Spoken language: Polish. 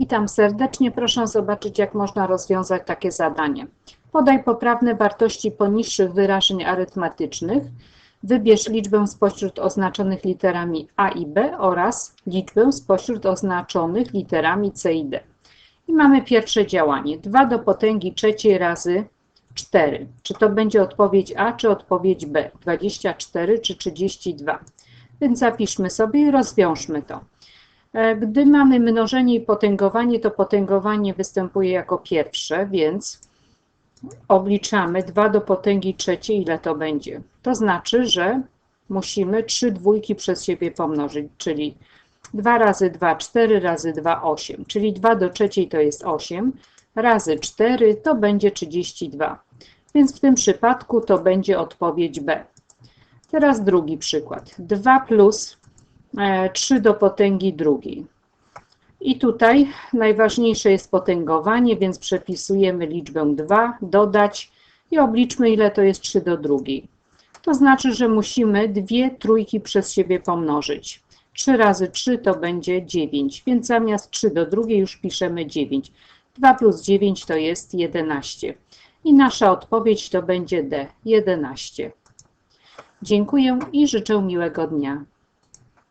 Witam serdecznie. Proszę zobaczyć, jak można rozwiązać takie zadanie. Podaj poprawne wartości poniższych wyrażeń arytmetycznych. Wybierz liczbę spośród oznaczonych literami A i B oraz liczbę spośród oznaczonych literami C i D. I mamy pierwsze działanie. 2 do potęgi trzeciej razy 4. Czy to będzie odpowiedź A, czy odpowiedź B? 24 czy 32? Więc zapiszmy sobie i rozwiążmy to. E, Gdy mamy mnożenie i potęgowanie, to potęgowanie występuje jako pierwsze, więc obliczamy 2 do potęgi trzeciej, ile to będzie. To znaczy, że musimy 3 dwójki przez siebie pomnożyć, czyli 2 razy 2, 4 razy 2, 8, czyli 2 do trzeciej to jest 8, razy 4 to będzie 32. Więc w tym przypadku to będzie odpowiedź B. Teraz drugi przykład. 2 plus 3 do potęgi drugiej. I tutaj najważniejsze jest potęgowanie, więc przepisujemy liczbę 2, dodać i obliczmy ile to jest 3 do drugiej. To znaczy, że musimy dwie trójki przez siebie pomnożyć. 3 razy 3 to będzie 9, więc zamiast 3 do drugiej już piszemy 9. 2 plus 9 to jest 11. I nasza odpowiedź to będzie D, 11. Dziękuję i życzę miłego dnia.